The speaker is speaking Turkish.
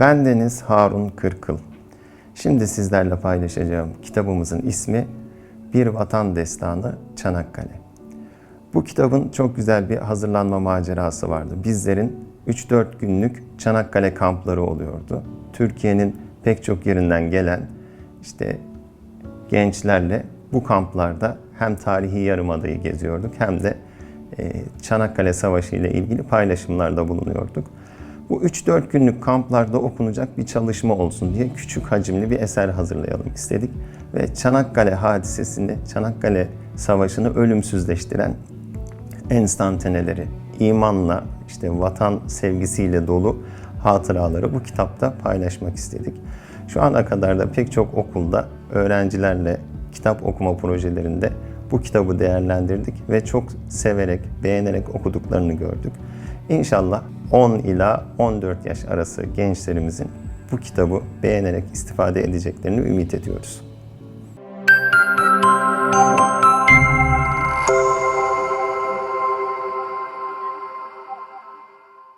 Ben Deniz Harun Kırkıl. Şimdi sizlerle paylaşacağım kitabımızın ismi Bir Vatan Destanı Çanakkale. Bu kitabın çok güzel bir hazırlanma macerası vardı. Bizlerin 3-4 günlük Çanakkale kampları oluyordu. Türkiye'nin pek çok yerinden gelen işte gençlerle bu kamplarda hem tarihi yarımadayı geziyorduk hem de e, Çanakkale Savaşı ile ilgili paylaşımlarda bulunuyorduk. Bu 3-4 günlük kamplarda okunacak bir çalışma olsun diye küçük hacimli bir eser hazırlayalım istedik. Ve Çanakkale hadisesini, Çanakkale Savaşı'nı ölümsüzleştiren enstantaneleri, imanla, işte vatan sevgisiyle dolu hatıraları bu kitapta paylaşmak istedik. Şu ana kadar da pek çok okulda öğrencilerle kitap okuma projelerinde bu kitabı değerlendirdik ve çok severek, beğenerek okuduklarını gördük. İnşallah 10 ila 14 yaş arası gençlerimizin bu kitabı beğenerek istifade edeceklerini ümit ediyoruz.